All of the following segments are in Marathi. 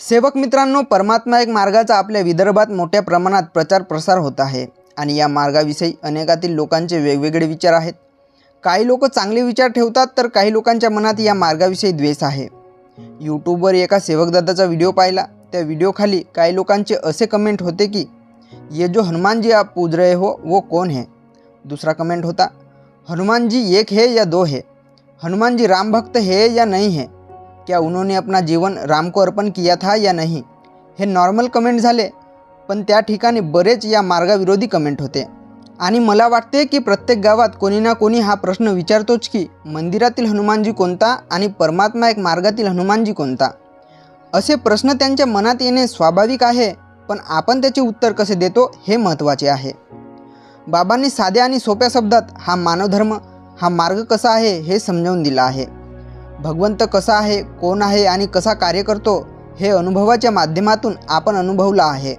सेवक मित्रांनो परमात्मा एक मार्गाचा आपल्या विदर्भात मोठ्या प्रमाणात प्रचार प्रसार होत आहे आणि या मार्गाविषयी अनेकातील लोकांचे वेगवेगळे विचार आहेत. काही लोक चांगले विचार ठेवतात तर काही लोकांच्या मनात या मार्गाविषयी द्वेष आहे. यूट्यूबवर एका सेवकदादाचा व्हिडिओ पाहिला. त्या व्हिडिओखाली काही लोकांचे असे कमेंट होते की ये जो हनुमान जी आप पूज रहे हो वो कौन है? दूसरा कमेंट होता हनुमान जी एक है या दो है? हनुमान जी राम भक्त है या नहीं है? क्या उन्होंने अपना जीवन राम को अर्पण किया था या नहीं? हे नॉर्मल कमेंट झाले पण त्या ठिकाणी बरेच या मार्गाविरोधी कमेंट होते. आणि मला वाटते की प्रत्येक गावात कोणी ना कोणी हा प्रश्न विचारतोच की मंदिरातील हनुमानजी कोणता आणि परमात्मा एक मार्गातील हनुमानजी कोणता? असे प्रश्न त्यांच्या मनात येणे स्वाभाविक आहे पण आपण त्याचे उत्तर कसे देतो हे महत्त्वाचे आहे. बाबांनी साध्या आणि सोप्या शब्दात हा मानवधर्म हा मार्ग कसा आहे हे समजावून दिला आहे. भगवंत कसा आहे कोण आहे आणि कसा कार्य करतो हे अनुभवाच्या माध्यमातून आपण अनुभवला आहे.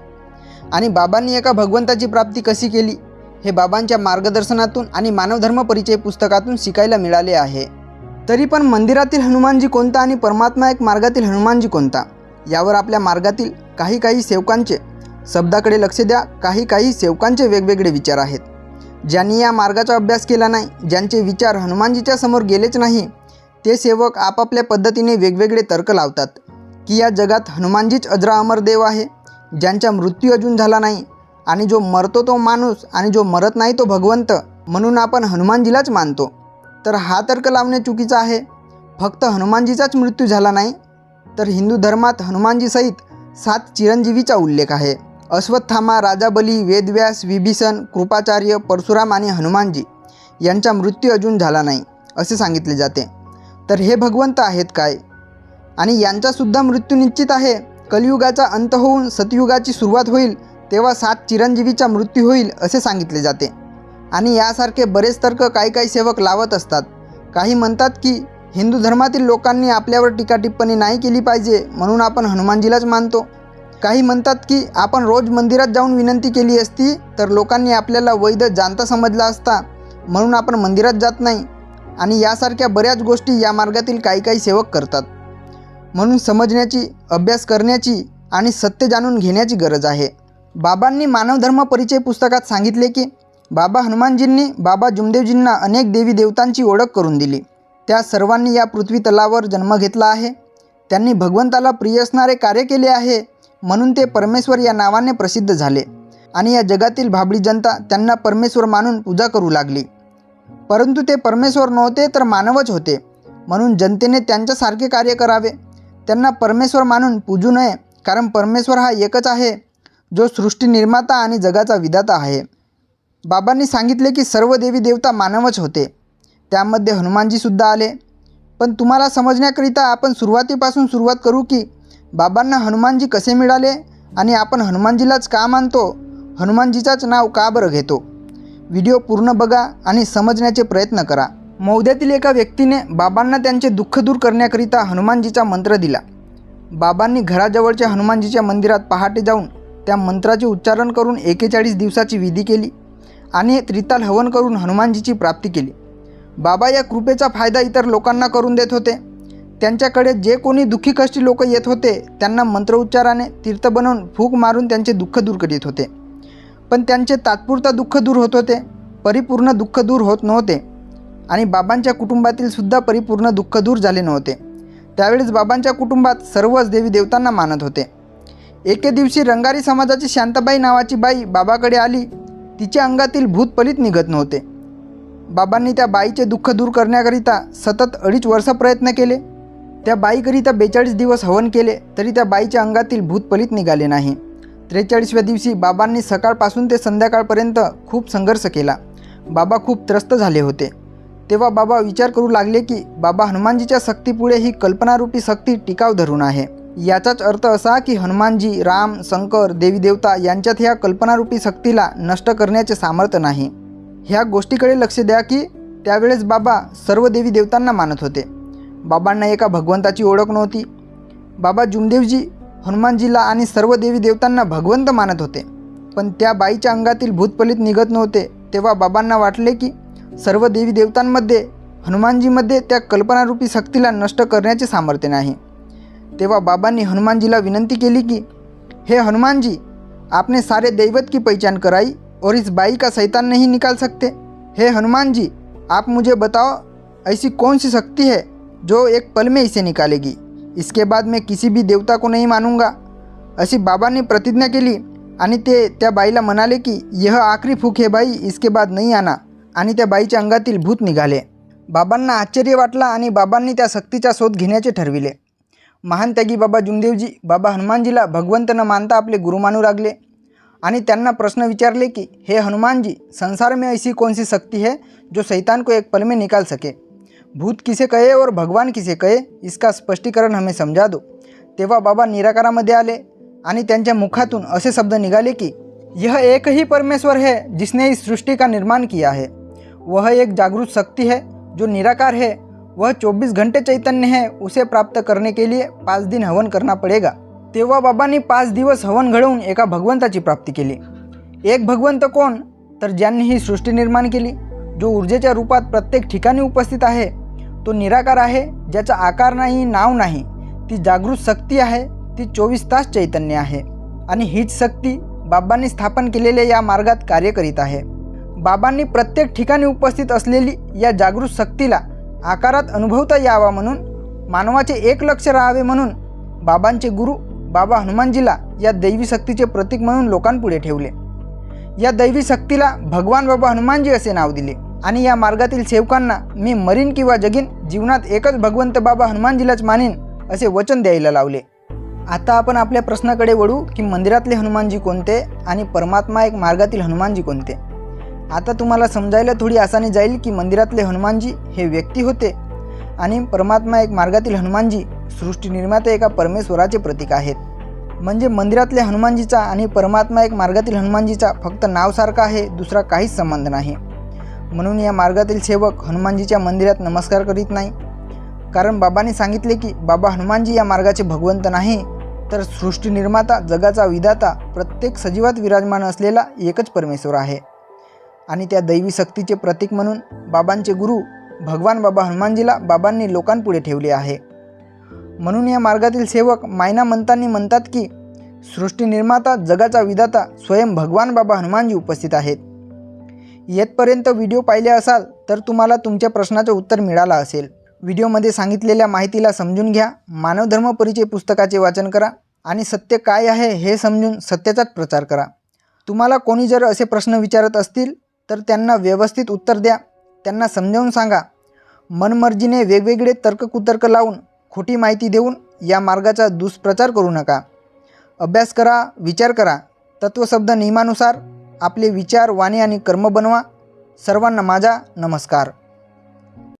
आणि बाबांनी एका भगवंताची प्राप्ती कशी केली हे बाबांच्या मार्गदर्शनातून आणि मानवधर्म परिचय पुस्तकातून शिकायला मिळाले आहे. तरी पण मंदिरातील हनुमानजी कोणता आणि परमात्मा एक मार्गातील हनुमानजी कोणता यावर आपल्या मार्गातील काही काही सेवकांचे शब्दाकडे लक्ष द्या काही काही सेवकांचे वेगवेगळे विचार आहेत. ज्यांनी या मार्गाचा अभ्यास केला नाही ज्यांचे विचार हनुमानजीच्या समोर गेलेच नाही ते सेवक आपापल्या पद्धतीने वेगवेगळे तर्क लावतात की या जगात हनुमानजीच अजरा अमर देव आहे ज्यांचा मृत्यू अजून झाला नाही आणि जो मरतो तो माणूस आणि जो मरत नाही तो भगवंत म्हणून आपण हनुमानजीलाच मानतो. तर हा तर्क लावणे चुकीचा आहे. फक्त हनुमानजीचाच मृत्यू झाला नाही तर हिंदू धर्मात हनुमानजीसहित सात चिरंजीवीचा उल्लेख आहे. अश्वत्थामा राजाबली वेदव्यास विभीषण कृपाचार्य परशुराम आणि हनुमानजी यांचा मृत्यू अजून झाला नाही असे सांगितले जाते. तर हे भगवंत आहेत काय? आणि यांचासुद्धा मृत्यू निश्चित आहे. कलियुगाचा अंत होऊन सतयुगाची सुरुवात होईल तेव्हा सात चिरंजीवीचा मृत्यू होईल असे सांगितले जाते. आणि यासारखे बरेच तर्क काही काही सेवक लावत असतात. काही म्हणतात की हिंदू धर्मातील लोकांनी आपल्यावर टीका टिप्पणी नाही केली पाहिजे म्हणून आपण हनुमानजीलाच मानतो. काही म्हणतात की आपण रोज मंदिरात जाऊन विनंती केली असती तर लोकांनी आपल्याला वैध जाणता समजला असता म्हणून आपण मंदिरात जात नाही. आणि यासारख्या बऱ्याच गोष्टी या मार्गातील काही काही सेवक करतात. म्हणून समजण्याची अभ्यास करण्याची आणि सत्य जाणून घेण्याची गरज आहे. बाबांनी मानवधर्म परिचय पुस्तकात सांगितले की बाबा हनुमानजींनी बाबा जुमदेवजींना अनेक देवी देवतांची ओळख करून दिली. त्या सर्वांनी या पृथ्वी तलावर जन्म घेतला आहे. त्यांनी भगवंताला प्रिय असणारे कार्य केले आहे म्हणून ते परमेश्वर या नावाने प्रसिद्ध झाले. आणि या जगातील भाबडी जनता त्यांना परमेश्वर मानून पूजा करू लागली. परंतु ते परमेश्वर नव्हते तर मानवच होते. म्हणून जनतेने त्यांच्यासारखे कार्य करावे. त्यांना परमेश्वर मानून पूजू नये कारण परमेश्वर हा एकच आहे जो सृष्टी निर्माता आणि जगाचा विधाता आहे. बाबांनी सांगितले की सर्व देवी देवता मानवच होते. त्यामध्ये हनुमानजीसुद्धा आले. पण तुम्हाला समजण्याकरिता आपण सुरुवातीपासून सुरुवात करू की बाबांना हनुमानजी कसे मिळाले आणि आपण हनुमानजीलाच का मानतो? हनुमानजीचाच नाव का बरं घेतो? व्हिडिओ पूर्ण बघा आणि समजण्याचे प्रयत्न करा. मौद्यातील एका व्यक्तीने बाबांना त्यांचे दुःख दूर करण्याकरिता हनुमानजीचा मंत्र दिला. बाबांनी घराजवळच्या हनुमानजीच्या मंदिरात पहाटे जाऊन त्या मंत्राचे उच्चारण करून एकेचाळीस दिवसाची विधी केली आणि त्रिताल हवन करून हनुमानजीची प्राप्ती केली. बाबा या कृपेचा फायदा इतर लोकांना करून देत होते. त्यांच्याकडे जे कोणी दुःखी कष्टी लोक येत होते त्यांना मंत्रोच्चाराने तीर्थ बनवून फूक मारून त्यांचे दुःख दूर करीत होते. पण त्यांचे तात्पुरता दुःख दूर होत होते परिपूर्ण दुःख दूर होत नव्हते आणि बाबांच्या कुटुंबातील सुद्धा परिपूर्ण दुःख दूर झाले नव्हते. त्यावेळेस बाबांच्या कुटुंबात सर्वच देवी देवतांना मानत होते. एके दिवशी रंगारी समाजाची शांताबाई नावाची बाई बाबाकडे आली. तिच्या अंगातील भूत पलित निघत नव्हते. बाबांनी त्या बाईचे दुःख दूर करण्याकरिता सतत अडीच वर्ष प्रयत्न केले. त्या बाईकरिता बेचाळीस दिवस हवन केले तरी त्या बाईच्या अंगातील भूत पलित निघाले नाही. त्रेचाळीसव्या दिवशी बाबांनी सकाळपासून ते संध्याकाळपर्यंत खूप संघर्ष केला. बाबा खूप त्रस्त झाले होते. तेव्हा बाबा विचार करू लागले की बाबा हनुमानजीच्या शक्तीपुढे ही कल्पनारूपी शक्ती टिकाव धरून आहे. याचाच अर्थ असा की हनुमानजी राम शंकर देवी देवता यांच्यात ह्या कल्पनारूपी शक्तीला नष्ट करण्याचे सामर्थ्य नाही. ह्या गोष्टीकडे लक्ष द्या की त्यावेळेस बाबा सर्व देवी देवतांना मानत होते. बाबांना एका भगवंताची ओळख नव्हती. बाबा जुमदेवजी हनुमानजीला आणि सर्व देवी देवतांना भगवंत मानत होते. पण त्या बाईच्या अंगातील भूतपलित निघत नव्हते तेव्हा बाबांना वाटले की सर्व देवी देवतांमध्ये हनुमानजीमध्ये त्या कल्पनारूपी शक्तीला नष्ट करण्याचे सामर्थ्य नाही. तेव्हा बाबांनी हनुमानजीला विनंती केली की हे हनुमानजी आपने सारे दैवत की पहचान कराई और इस बाई का सैतान नहीं निकाल सकते. हे हनुमान जी आप मुझे बताओ ऐसी कौन सी शक्ति है जो एक पल में इसे निकालेगी? इसके बाद मैं किसी भी देवता को नहीं मानूंगा। अशी बाबांनी प्रतिज्ञा केली आणि ते त्या बाईला म्हणाले की यह आखरी फूक है बाई इसके बाद नाही आना. आणि त्या बाईच्या अंगातील भूत निघाले. बाबांना आश्चर्य वाटला आणि बाबांनी त्या शक्तीचा शोध घेण्याचे ठरविले. महान त्यागी बाबा जुमदेवजी बाबा हनुमानजीला भगवंत न मानता आपले गुरु मानू लागले. आणि त्यांना प्रश्न विचारले की हे हनुमानजी संसार में ऐसी कौन सी शक्ति है जो शैतान को एक पल में निकाल सके? भूत किसे कहे और भगवान किसे कहे इसका स्पष्टीकरण हमें समजा दो। तेव्हा बाबा निराकारामध्ये आले आणि त्यांच्या मुखातून असे शब्द निघाले की यह एक ही परमेश्वर है जिसने इस सृष्टि का निर्माण किया है। वह एक जागरूक शक्ति है जो निराकार है। वह 24 घंटे चैतन्य है। उसे प्राप्त करने के लिए पाच दिन हवन करना पडेगा। तेव्हा बाबांनी पाच दिवस हवन घडवून एका भगवंताची प्राप्ती केली। एक भगवंत कोण? तर ज्यांनी ही सृष्टी निर्माण केली जो ऊर्जेच्या रूपात प्रत्येक ठिकाणी उपस्थित आहे तो निराकार आहे ज्याचा आकार नाही नाव नाही. ती जागृत शक्ती आहे ती चोवीस तास चैतन्य आहे. आणि हीच शक्ती बाबांनी स्थापन केलेल्या या मार्गात कार्य करीत आहे. बाबांनी प्रत्येक ठिकाणी उपस्थित असलेली या जागृत शक्तीला आकारात अनुभवता यावा म्हणून मानवाचे एक लक्ष राहावे म्हणून बाबांचे गुरु बाबा हनुमानजीला या दैवी शक्तीचे प्रतीक म्हणून लोकांपुढे ठेवले. या दैवी शक्तीला भगवान बाबा हनुमानजी असे नाव दिले. आणि या मार्गातील सेवकांना मी मरीन किंवा जगीन जीवनात एकच भगवंत बाबा हनुमानजीलाच मानेन असे वचन द्यायला लावले. आता आपण आपल्या प्रश्नाकडे वळू की मंदिरातले हनुमानजी कोणते आणि परमात्मा एक मार्गातील हनुमानजी कोणते? आता तुम्हाला समजायला थोडी आसानी जाईल की मंदिरातले हनुमानजी हे व्यक्ती होते आणि परमात्मा एक मार्गातील हनुमानजी सृष्टी निर्माते एका परमेश्वराचे प्रतीक आहेत. म्हणजे मंदिरातल्या हनुमानजीचा आणि परमात्मा एक मार्गातील हनुमानजीचा फक्त नावसारखा आहे दुसरा काहीच संबंध नाही. म्हणून या मार्गातील सेवक हनुमानजीच्या मंदिरात नमस्कार करीत नाही. कारण बाबांनी सांगितले की बाबा हनुमानजी या मार्गाचे भगवंत नाही तर सृष्टी निर्माता जगाचा विधाता प्रत्येक सजीवात विराजमान असलेला एकच परमेश्वर आहे. आणि त्या दैवी शक्तीचे प्रतीक म्हणून बाबांचे गुरु भगवान बाबा हनुमानजीला बाबांनी लोकांपुढे ठेवले आहे. म्हणून या मार्गातील सेवक मायना मंतांनी म्हणतात की सृष्टी निर्माता जगाचा विधाता स्वयं भगवान बाबा हनुमानजी उपस्थित आहेत. येतपर्यंत व्हिडिओ पाहिले असाल तर तुम्हाला तुमच्या प्रश्नाचं उत्तर मिळालं असेल. व्हिडिओमध्ये सांगितलेल्या माहितीला समजून घ्या मानवधर्म परिचय पुस्तकाचे वाचन करा आणि सत्य काय आहे हे समजून सत्याचाच प्रचार करा. तुम्हाला कोणी जर असे प्रश्न विचारत असतील तर त्यांना व्यवस्थित उत्तर द्या. त्यांना समजावून सांगा. मनमर्जीने वेगवेगळे तर्ककुतर्क लावून खोटी माहिती देऊन या मार्गाचा दुष्प्रचार करू नका. अभ्यास करा विचार करा. तत्वशब्द नियमानुसार आपले विचार वाणी आणि कर्म बनवा. सर्वांना माझा नमस्कार.